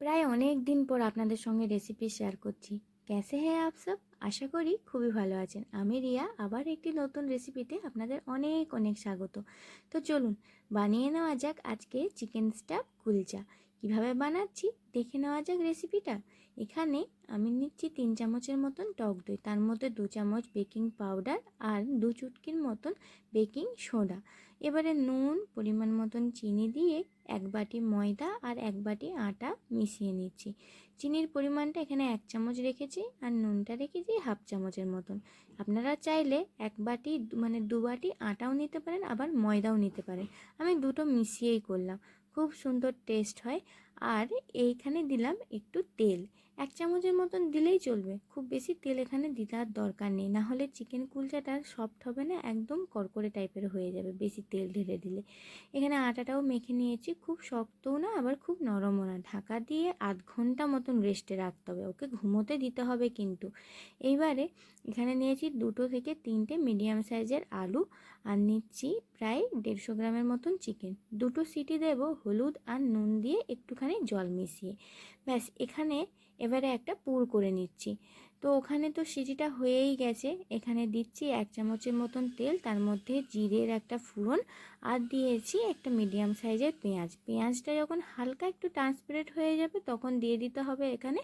প্রায় অনেক দিন পর আপনাদের সঙ্গে রেসিপি শেয়ার করছি। ক্যাসে হ্যাঁ আপ সব আশা করি খুবই ভালো আছেন। আমি রিয়া, আবার একটি নতুন রেসিপিতে আপনাদের অনেক অনেক স্বাগত। তো চলুন, বানিয়ে নেওয়া যাক আজকে চিকেন স্টাফ কুলচা। কীভাবে বানাচ্ছি দেখে নেওয়া যাক রেসিপিটা এখানে আমি নিচ্ছি তিন চামচের মতন টক দই। তার মধ্যে দু চামচ বেকিং পাউডার আর দু চুটকির মতন বেকিং সোডা এবারে নুন, পরিমাণ মতন চিনি দিয়ে এক বাটি ময়দা আর এক বাটি আটা মিশিয়ে নিচ্ছি। চিনির পরিমাণটা এখানে এক চামচ রেখেছি আর নুনটা রেখেছি হাফ চামচের মতন। আপনারা চাইলে এক বাটি মানে দু বাটি আটাও নিতে পারেন, আবার ময়দাও নিতে পারেন। আমি দুটো মিশিয়েই করলাম। খুব সুন্দর টেস্ট হয়। আর এইখানে দিলাম একটু তেল। এক চামচের মতন দিলেই চলবে। খুব বেশি তেল এখানে দিতে দরকার নেই। না হলে চিকেন কুলচাটা সফট হবে না, একদম কড়কড়ে টাইপের হয়ে যাবে বেশি তেল ঢেলে দিলে। এখানে আটাটাও মেখে নিয়েছি। খুব শক্তও না, আবার খুব নরমও না। ঢাকা দিয়ে আধ ঘণ্টা মতন রেস্টে রাখতে হবে। ওকে ঘুমোতে দিতে হবে কিন্তু। এইবারে এখানে নিয়েছি দুটো থেকে তিনটে মিডিয়াম সাইজের আলু আর নিচ্ছি প্রায় দেড়শো গ্রামের মতন চিকেন দুটো সিটি দেব, হলুদ আর নুন দিয়ে একটুখানি জল মিশিয়ে। ব্যাস এখানে এবারে একটা পুর করে নিচ্ছি। তো ওখানে তো সিটিটা হয়েই গেছে। এখানে দিচ্ছি এক চামচের মতন তেল, তার মধ্যে জিরের একটা ফুরন আর দিয়েছি একটা মিডিয়াম সাইজের পেঁয়াজ। পেঁয়াজটা যখন হালকা একটু ট্রান্সপারেন্ট হয়ে যাবে, তখন দিয়ে দিতে হবে এখানে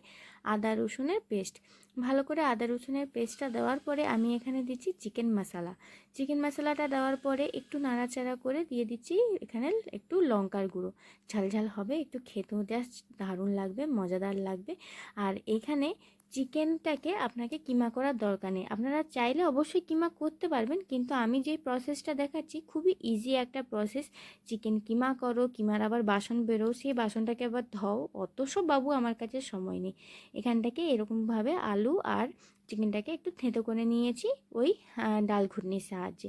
আদা রসুনের পেস্ট। ভালো করে আদা রসুনের পেস্টটা দেওয়ার পরে আমি এখানে দিচ্ছি চিকেন মশলা। চিকেন মশলাটা দেওয়ার পরে একটু নাড়াচাড়া করে দিয়ে দিচ্ছি এখানে একটু লঙ্কার গুঁড়ো। ঝালঝাল হবে, একটু খেতেও জাস্ট দারুণ লাগবে, মজাদার লাগবে। আর এখানে চিকেনটাকে আপনাকে কিমা করার দরকার নেই। আপনারা চাইলে অবশ্যই কিমা করতে পারবেন, কিন্তু আমি যে প্রসেসটা দেখাচ্ছি, খুবই ইজি একটা প্রসেস চিকেন কিমা করো, কিমার আবার বাসন বেরো, সেই বাসনটাকে আবার ধও। অত সব বাবু আমার কাছে সময় নেই। এখানটাকে এরকমভাবে আলু আর চিকেনটাকে একটু থেঁতো করে নিয়েছি ওই ডাল ঘুটনির সাহায্যে।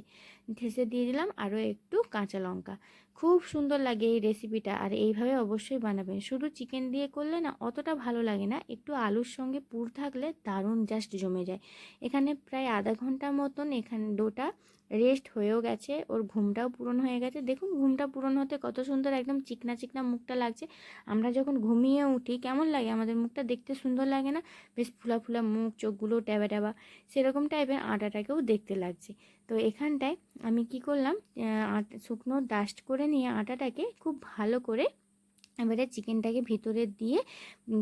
ঠেসে দিয়ে দিলাম আরও একটু কাঁচা লঙ্কা। খুব সুন্দর লাগে এই রেসিপিটা আর এইভাবে অবশ্যই বানাবেন। শুধু চিকেন দিয়ে করলে না, অতটা ভালো লাগে না। একটু আলুর সঙ্গে পুর থাকলে দারুণ জাস্ট জমে যায়। এখানে প্রায় আধা ঘণ্টা মতন এখানে, ডোটা রেস্ট হয়েও গেছে, ওর ঘুমটাও পূরণ হয়ে গেছে। দেখুন, ঘুমটা পূরণ হতে কত সুন্দর একদম চিকনা চিকনা মুখটা লাগছে। আমরা যখন ঘুমিয়ে উঠি, কেমন লাগে? আমাদের মুখটা দেখতে সুন্দর লাগে না? বেশ ফুলা ফুলা মুখ, চোখগুলো ট্যাবা ট্যাবা, সেরকম টাইপের আটাটাকেও দেখতে লাগছে। তো এখানটায় আমি কি করলাম শুকনো ডাস্ট করে নিয়ে আটাটাকে খুব ভালো করে এবারে চিকেনটাকে ভিতরে দিয়ে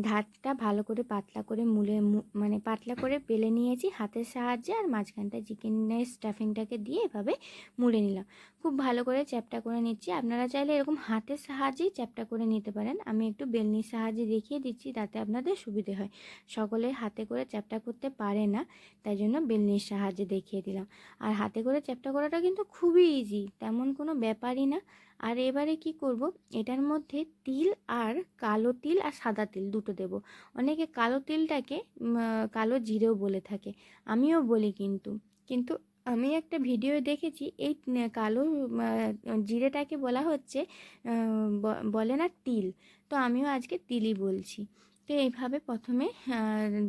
ধারটা ভালো করে পাতলা করে মুলে মানে পাতলা করে পেলে নিয়েছি হাতের সাহায্যে আর মাঝখানটায় চিকেনের স্টাফিংটাকে দিয়ে এভাবে মুড়ে নিলাম। খুব ভালো করে চ্যাপটা করে নিচ্ছি। আপনারা চাইলে এরকম হাতের সাহায্যেই চ্যাপটা করে নিতে পারেন। আমি একটু বেলনির সাহায্যে দেখিয়ে দিচ্ছি তাতে আপনাদের সুবিধে হয়। সকলে হাতে করে চ্যাপটা করতে পারে না, তাই জন্য বেলনির সাহায্যে দেখিয়ে দিলাম। আর হাতে করে চ্যাপটা করাটা কিন্তু খুবই ইজি তেমন কোনো ব্যাপারই না। আর এবারে কি করব? এটার মধ্যে তিল আর কালো তিল আর সাদা তিল দুটো দেব। অনেকে কালো তিলটাকে কালো জিরেও বলে থাকে। আমিও বলি কিন্তু। কিন্তু আমি একটা ভিডিও দেখেছি, এই কালো জিরেটাকে বলা হচ্ছে বলে না তিল। তো আমিও আজকে তিলই বলছি। তো এইভাবে প্রথমে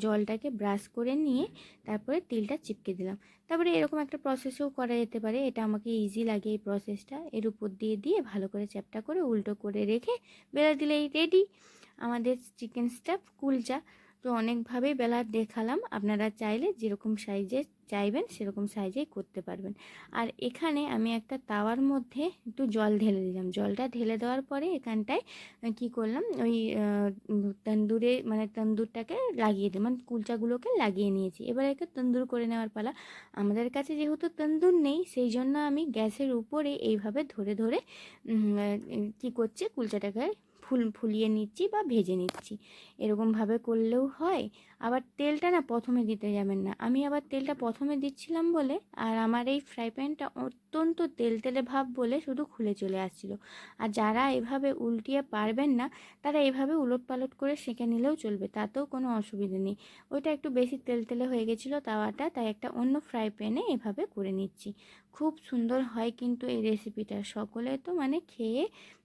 জলটাকে ব্রাশ করে নিয়ে তারপরে তিলটা চিপকে দিলাম। তারপরে এরকম একটা প্রসেসও করা যেতে পারে। এটা আমাকে ইজি লাগে এই প্রসেসটা এর উপর দিয়ে দিয়ে ভালো করে চ্যাপটা করে উল্টো করে রেখে বেলা দিলেই রেডি আমাদের চিকেন স্টাফ কুলচা। তো অনেকভাবেই বেলা দেখালাম। আপনারা চাইলে যেরকম সাইজে চাইবেন, সেরকম সাইজেই করতে পারবেন। আর এখানে আমি একটা তাওয়ার মধ্যে একটু জল ঢেলে দিলাম। জলটা ঢেলে দেওয়ার পরে এখানটায় কি করলাম, ওই তন্দুরে মানে তন্দুরটাকে লাগিয়ে দিই মানে কুলচাগুলোকে লাগিয়ে নিয়েছি। এবার একে তন্দুর করে নেওয়ার পালা। আমাদের কাছে যেহেতু তন্দুর নেই, সেই জন্য আমি গ্যাসের উপরে এইভাবে ধরে ধরে কি করছে, কুলচাটাকে ফুল ফুলিয়ে নিচ্ছি বা ভেজে নিচ্ছি। এরকমভাবে করলেও হয়। আবার তেলটা না প্রথমে দিতে যাবেন না। আমি আবার তেলটা প্রথমে দিচ্ছিলাম বলে আর আমার এই ফ্রাই প্যানটা অত্যন্ত তেল তেলে ভাব বলে শুধু খুলে চলে আসছিল। আর যারা এভাবে উল্টিয়ে পারবেন না, তারা এভাবে উলট পালট করে সেঁকে নিলেও চলবে, তাতেও কোনো অসুবিধা নেই। ওইটা একটু বেশি তেল তেলে হয়ে গেছিল তাওয়াটা, তাই একটা অন্য ফ্রাই প্যানে এভাবে করে নিচ্ছি। খুব সুন্দর হয় কিন্তু এই রেসিপিটা। সকলে তো মানে খেয়ে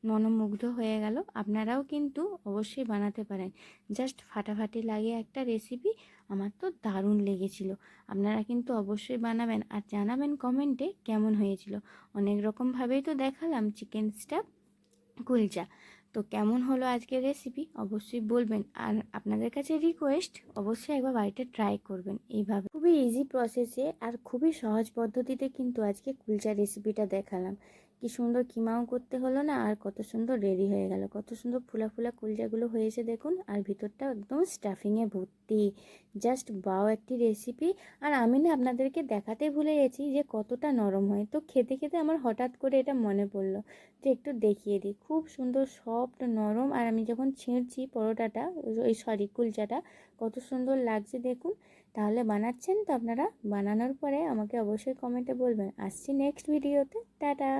মনোমুগ্ধ হয়ে গেল। আপনারাও কিন্তু অবশ্যই বানাতে পারেন। জাস্ট ফাটাফাটি লাগে একটা রেসিপি আমার তো দারুণ লেগেছিল। আপনারা কিন্তু অবশ্যই বানাবেন আর জানাবেন কমেন্টে কেমন হয়েছিল। অনেক রকমভাবেই তো দেখালাম চিকেন স্টাফ কুলচা। তো কেমন হলো আজকের রেসিপি অবশ্যই বলবেন। আর আপনাদের কাছে রিকোয়েস্ট অবশ্যই একবার বাড়িতে ট্রাই করবেন। এইভাবে খুবই ইজি প্রসেসে আর খুবই সহজ পদ্ধতিতে কিন্তু আজকে কুলচা রেসিপিটা দেখালাম। কি সুন্দর কিমাও করতে হলো না, আর কত সুন্দর রেডি হয়ে গেল। কত সুন্দর ফুলা ফুলা কুলচাগুলো হয়েছে দেখুন, আর ভিতরটা একদম স্টাফিংয়ে ভর্তি। জাস্ট বাও একটি রেসিপি আর আমি না আপনাদেরকে দেখাতে ভুলে গেছি যে কতটা নরম হয়। তো খেতে খেতে আমার হঠাৎ করে এটা মনে পড়ল যে একটু দেখিয়ে দিই। খুব সুন্দর সফট নরম, আর আমি যখন ছিঁড়ছি পরোটাটা ওই সরি কুলচাটা, কত সুন্দর লাগছে দেখুন। তাহলে বানাচ্ছেন তো আপনারা? বানানোর পরে আমাকে অবশ্যই কমেন্টে বলবেন। আসছি নেক্সট ভিডিওতে টাটা!